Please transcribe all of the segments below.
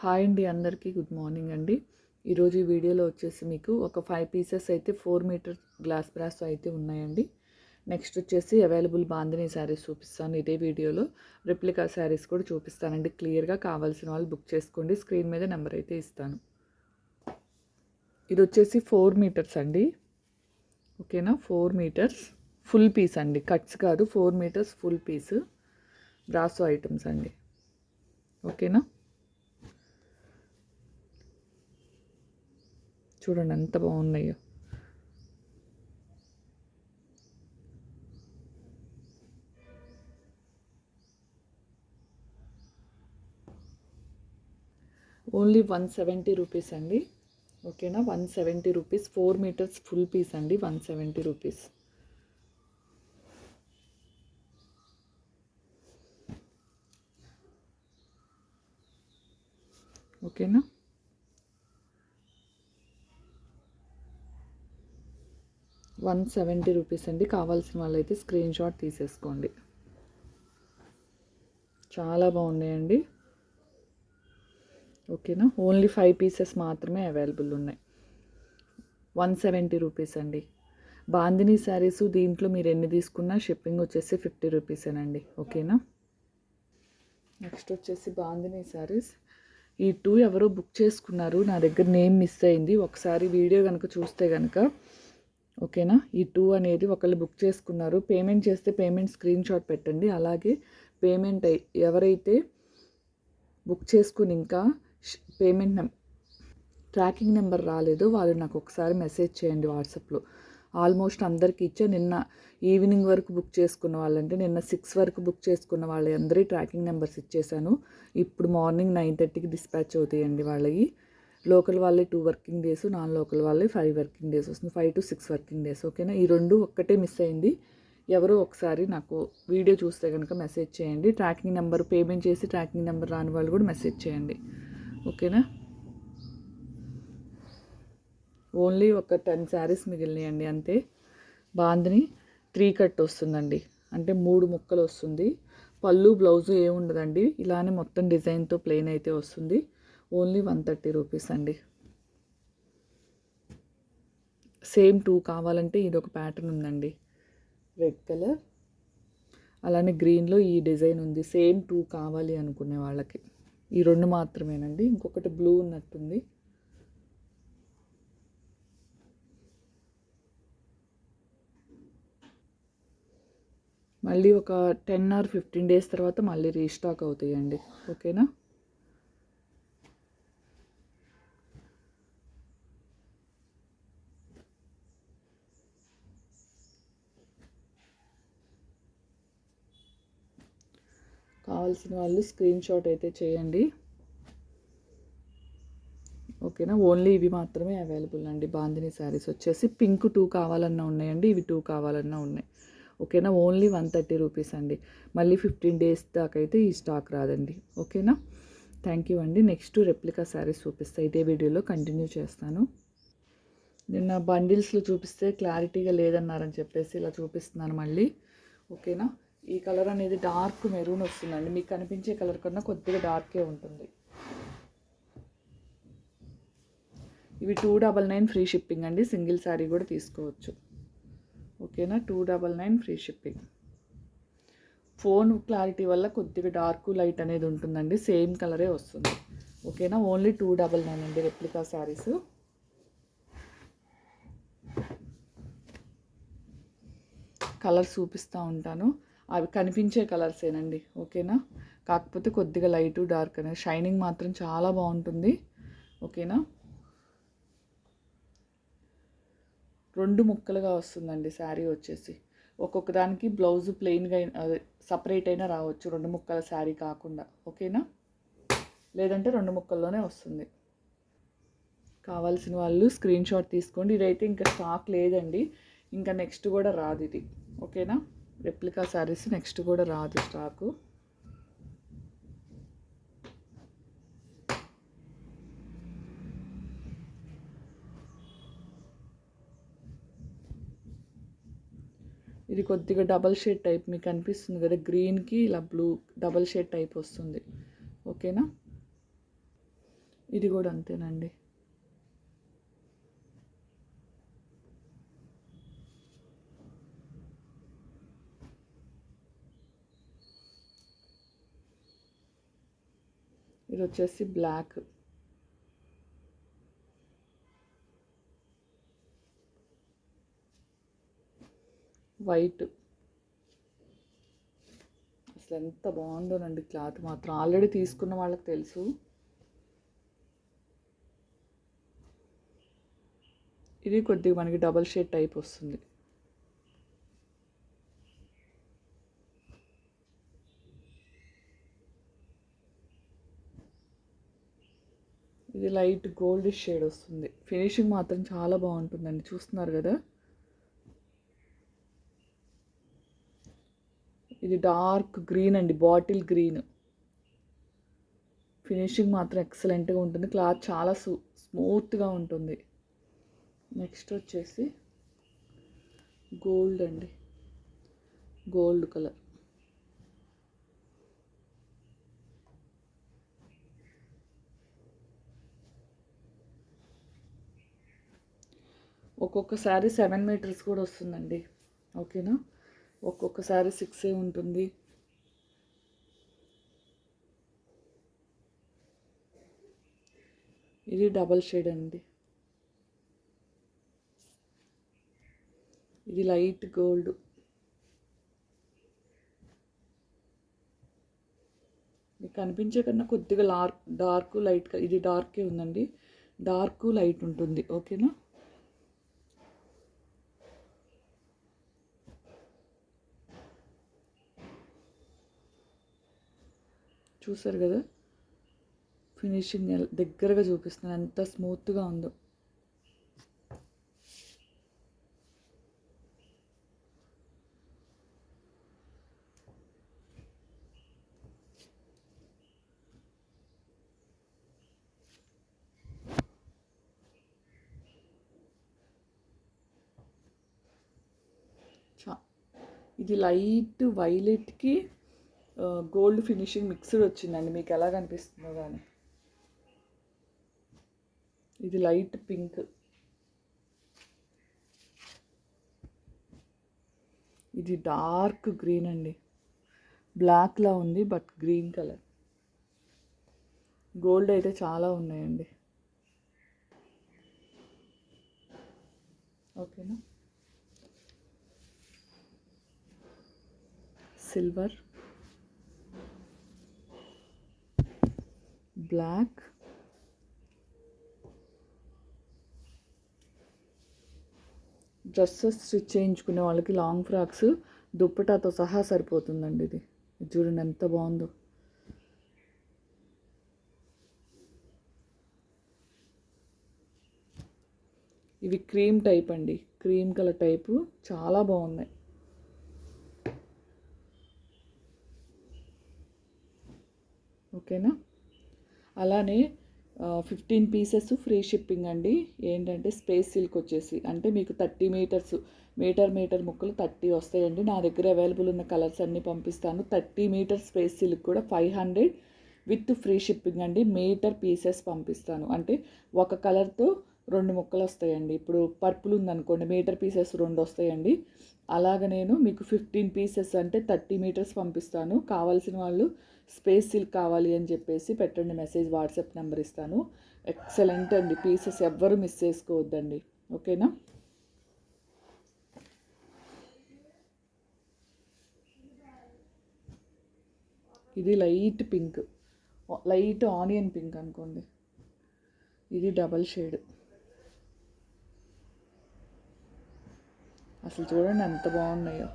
Hi అండి అందరికీ good morning అండి. ఈరోజు ఈ వీడియోలో వచ్చేసి మీకు ఒక ఫైవ్ పీసెస్ అయితే ఫోర్ మీటర్ గ్లాస్ బ్రాస్ అయితే ఉన్నాయండి. నెక్స్ట్ వచ్చేసి అవైలబుల్ బాందిని శారీస్ చూపిస్తాను ఇదే వీడియోలో. రెప్లికా శారీస్ కూడా చూపిస్తానండి. క్లియర్గా కావాల్సిన వాళ్ళు బుక్ చేసుకోండి. స్క్రీన్ మీద నెంబర్ అయితే ఇస్తాను. ఇది వచ్చేసి ఫోర్ మీటర్స్ అండి. ఓకేనా ఫోర్ మీటర్స్ ఫుల్ పీస్ అండి. కట్స్ కాదు. ఫోర్ మీటర్స్ ఫుల్ పీస్ బ్రాసో ఐటమ్స్ అండి. ఓకేనా చూడండి ఎంత బాగున్నాయో. ఓన్లీ వన్ సెవెంటీ రూపీస్ అండి. ఓకేనా? One seventy rupees. Four meters full piece అండి. One seventy rupees. ఓకేనా? వన్ సెవెంటీ రూపీస్ అండి. కావాల్సిన వాళ్ళైతే స్క్రీన్ షాట్ తీసేసుకోండి. చాలా బాగున్నాయండి. ఓకేనా? ఓన్లీ ఫైవ్ పీసెస్ మాత్రమే అవైలబుల్ ఉన్నాయి. వన్ సెవెంటీ రూపీస్ అండి. బాందిని శారీస్ దీంట్లో మీరు ఎన్ని తీసుకున్నా షిప్పింగ్ వచ్చేసి ఫిఫ్టీ రూపీసేనండి ఓకేనా? నెక్స్ట్ వచ్చేసి బాందిని శారీస్. ఈ టూ ఎవరో బుక్ చేసుకున్నారు. నా దగ్గర నేమ్ మిస్ అయింది. ఒకసారి వీడియో కనుక చూస్తే కనుక ఓకేనా? ఈ టూ అనేది ఒకళ్ళు బుక్ చేసుకున్నారు. పేమెంట్ చేస్తే పేమెంట్ స్క్రీన్ షాట్ పెట్టండి. అలాగే పేమెంట్ ఎవరైతే బుక్ చేసుకుని ఇంకా పేమెంట్ నెం ట్రాకింగ్ నెంబర్ రాలేదో వాళ్ళు నాకు ఒకసారి మెసేజ్ చేయండి వాట్సాప్లో. ఆల్మోస్ట్ అందరికి ఇచ్చే. నిన్న ఈవినింగ్ వరకు బుక్ చేసుకున్న వాళ్ళంటే నిన్న సిక్స్ వరకు బుక్ చేసుకున్న వాళ్ళందరి ట్రాకింగ్ నెంబర్స్ ఇచ్చేసాను ఇప్పుడు మార్నింగ్ నైన్ థర్టీకి డిస్పాచ్ అవుతాయండి వాళ్ళవి లోకల్ వాళ్ళే two working days non local వాళ్ళే ఫైవ్ వర్కింగ్ డేస్ వస్తుంది five to six working days ఓకేనా ఈ రెండు ఒక్కటే మిస్ అయింది. ఎవరో ఒకసారి నాకు వీడియో చూస్తే కనుక మెసేజ్ చేయండి. ట్రాకింగ్ నెంబర్ పేమెంట్ చేసి ట్రాకింగ్ నెంబర్ రాని వాళ్ళు కూడా మెసేజ్ చేయండి. ఓకేనా ఓన్లీ ఒక టెన్ శారీస్ మిగిలినాయండి అంతే. బాందిని త్రీ కట్ వస్తుందండి. అంటే మూడు ముక్కలు వస్తుంది. పళ్ళు బ్లౌజు ఏముండదండి. ఇలానే మొత్తం డిజైన్తో ప్లెయిన్ అయితే వస్తుంది. ఓన్లీ వన్ థర్టీ రూపీస్ అండి. సేమ్ టూ కావాలంటే ఇది ఒక ప్యాటర్న్ ఉందండి. Red colour. అలానే గ్రీన్లో ఈ డిజైన్ ఉంది. సేమ్ టూ కావాలి అనుకునే వాళ్ళకి. ఈ రెండు మాత్రమేనండి. ఇంకొకటి బ్లూ ఉన్నట్టుంది. మళ్ళీ ఒక టెన్ ఆర్ ఫిఫ్టీన్ డేస్ తర్వాత మళ్ళీ రీస్టాక్ అవుతాయండి. ఓకేనా? కావాల్సిన వాళ్ళు స్క్రీన్ షాట్ అయితే చేయండి. ఓకేనా? ఓన్లీ ఇవి మాత్రమే అవైలబుల్ అండి. బాందిని శారీస్ వచ్చేసి పింక్ టూ కావాలన్నా ఉన్నాయండి. ఇవి టూ కావాలన్నా ఉన్నాయి. ఓకేనా? ఓన్లీ వన్ థర్టీ రూపీస్ అండి. మళ్ళీ ఫిఫ్టీన్ డేస్ దాకా అయితే ఈ స్టాక్ రాదండి. ఓకేనా? థ్యాంక్ యూ అండి. నెక్స్ట్ రెప్లికా శారీస్ చూపిస్తా. ఇదే వీడియోలో కంటిన్యూ చేస్తాను. నిన్న బండిల్స్లో చూపిస్తే క్లారిటీగా లేదన్నారని చెప్పేసి ఇలా చూపిస్తున్నాను మళ్ళీ. ఓకేనా? ఈ కలర్ అనేది డార్క్ మెరూన్ వస్తుందండి. మీకు కనిపించే కలర్ కన్నా కొద్దిగా డార్కే ఉంటుంది. ఇవి two double nine free shipping అండి. సింగిల్ శారీ కూడా తీసుకోవచ్చు. ఓకేనా? Two double nine free shipping. Phone clarity వల్ల కొద్దిగా డార్క్ లైట్ అనేది ఉంటుందండి. సేమ్ కలరే వస్తుంది. ఓకేనా? ఓన్లీ టూ డబల్ నైన్ అండి రెప్లికా శారీస్. కలర్స్ చూపిస్తూ ఉంటాను. అవి కనిపించే కలర్సేనండి ఓకేనా? కాకపోతే కొద్దిగా లైట్ డార్క్ అనేది. షైనింగ్ మాత్రం చాలా బాగుంటుంది ఓకేనా? రెండు ముక్కలుగా వస్తుందండి శారీ వచ్చేసి. ఒక్కొక్క దానికి బ్లౌజ్ ప్లెయిన్గా సపరేట్ అయినా రావచ్చు రెండు ముక్కల శారీ కాకుండా ఓకేనా? లేదంటే రెండు ముక్కల్లోనే వస్తుంది. కావాల్సిన వాళ్ళు స్క్రీన్ షాట్ తీసుకోండి. ఇదైతే ఇంకా స్టాక్ లేదండి. ఇంకా నెక్స్ట్ కూడా రాదు ఇది ఓకేనా? రెప్లికా శారీస్ నెక్స్ట్ కూడా రాదు స్టాకు ఇది కొద్దిగా డబల్ షేడ్ టైప్ మీకు అనిపిస్తుంది కదా గ్రీన్కి ఇలా బ్లూ డబల్ షేడ్ టైప్ వస్తుంది. ఓకేనా ఇది కూడా అంతేనండి. ఇది వచ్చేసి బ్లాక్ వైట్ అసలు ఎంత బాగుందోనండి క్లాత్ మాత్రం. ఆల్రెడీ తీసుకున్న వాళ్ళకి తెలుసు. ఇది కొద్దిగా మనకి డబల్ షేడ్ టైప్ వస్తుంది. ఇది లైట్ గోల్డ్ షేడ్ వస్తుంది. ఫినిషింగ్ మాత్రం చాలా బాగుంటుందండి. చూస్తున్నారు కదా? ఇది డార్క్ గ్రీన్ అండి. Bottle green. ఫినిషింగ్ మాత్రం ఎక్సలెంట్గా ఉంటుంది. క్లాత్ చాలా సు స్మూత్గా ఉంటుంది. నెక్స్ట్ వచ్చేసి గోల్డ్ అండి. Gold colour. ఒక్కొక్కసారి సెవెన్ మీటర్స్ కూడా వస్తుందండి. ఓకేనా? ఒక్కొక్కసారి సిక్సే ఉంటుంది. ఇది డబల్ షేడ్ అండి. ఇది లైట్ గోల్డ్ మీకు కనిపించే కన్నా కొద్దిగా లార్క్ డార్క్ లైట్ ఇది డార్కే ఉందండి. డార్క్ లైట్ ఉంటుంది. ఓకేనా? చూసారు కదా? ఫినిషింగ్ దగ్గరగా చూపిస్తున్నాను ఎంత స్మూత్గా ఉందో. ఇది లైట్ వైలెట్కి గోల్డ్ ఫినిషింగ్ మిక్స్డ్ వచ్చిందండి. మీకు ఎలా కనిపిస్తుందో కానీ. ఇది లైట్ పింక్. ఇది డార్క్ గ్రీన్ అండి. బ్లాక్లా ఉంది బట్ గ్రీన్ కలర్. గోల్డ్ అయితే చాలా ఉన్నాయండి. ఓకేనా? Silver black. డ్రెస్సెస్ స్టిచ్ చేయించుకునే వాళ్ళకి లాంగ్ ఫ్రాక్స్ దుప్పటాతో సహా సరిపోతుందండి ఇది. ఇది చూడండి ఎంత బాగుందో. ఇవి క్రీమ్ టైప్ అండి. క్రీమ్ కలర్ టైపు చాలా బాగున్నాయి. ఓకేనా అలానే ఫిఫ్టీన్ పీసెస్ ఫ్రీ షిప్పింగ్ అండి. ఏంటంటే స్పేస్ సిల్క్ వచ్చేసి అంటే మీకు థర్టీ మీటర్స్ మీటర్ మీటర్ ముక్కలు థర్టీ వస్తాయండి. నా దగ్గర అవైలబుల్ ఉన్న కలర్స్ అన్నీ పంపిస్తాను. థర్టీ మీటర్ స్పేస్ సిల్క్ కూడా five hundred with free shipping అండి. మీటర్ పీసెస్ పంపిస్తాను. అంటే ఒక కలర్తో రెండు ముక్కలు వస్తాయండి. ఇప్పుడు పర్పుల్ ఉందనుకోండి మీటర్ పీసెస్ రెండు వస్తాయండి. అలాగ నేను మీకు ఫిఫ్టీన్ పీసెస్ అంటే థర్టీ మీటర్స్ పంపిస్తాను. కావాల్సిన వాళ్ళు స్పేస్ సిల్క్ కావాలి అని చెప్పేసి పెట్టండి మెసేజ్ వాట్సాప్ నెంబర్ ఇస్తాను. ఎక్సలెంట్ అండి. పీసెస్ ఎవ్వరు మిస్ చేసుకోవద్దండి. ఓకేనా? ఇది light pink. Light onion pink అనుకోండి. ఇది డబల్ షేడ్. అసలు చూడండి ఎంత బాగున్నాయో.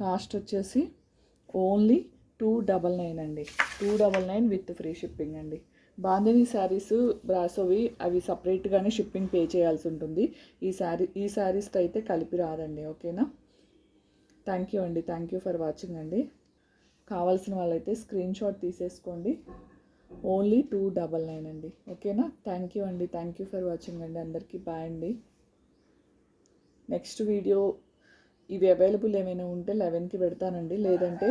కాస్ట్ వచ్చేసి ఓన్లీ టూ డబల్ నైన్ అండి. Two double nine with free shipping అండి. బాందిని శారీస్ బ్రాసోవి అవి సపరేట్గానే షిప్పింగ్ పే చేయాల్సి ఉంటుంది. ఈ శారీ ఈ శారీస్తో అయితే కలిపి రాదండి ఓకేనా? థ్యాంక్ యూ అండి. థ్యాంక్ యూ ఫర్ వాచింగ్ అండి. కావాల్సిన వాళ్ళైతే స్క్రీన్ షాట్ తీసేసుకోండి. ఓన్లీ టూ డబల్ నైన్ అండి. ఓకేనా? థ్యాంక్ యూ అండి. థ్యాంక్ యూ ఫర్ వాచింగ్ అండి. అందరికీ బాయ్ అండి. నెక్స్ట్ వీడియో ఇవి అవైలబుల్ ఏమైనా ఉంటే లెవెన్కి పెడతానండి. లేదంటే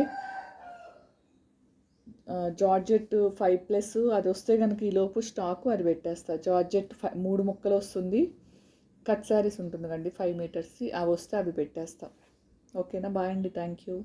జార్జెట్ ఫైవ్ ప్లస్ అది వస్తే కనుక ఈలోపు స్టాకు అది పెట్టేస్తా. జార్జెట్ ఫైవ్ మూడు ముక్కలు వస్తుంది. కట్ శారీస్ ఉంటుంది కండి ఫైవ్ మీటర్స్ అవి వస్తే అవి పెట్టేస్తా. ఓకేనా బాయ్ అండి. Thank you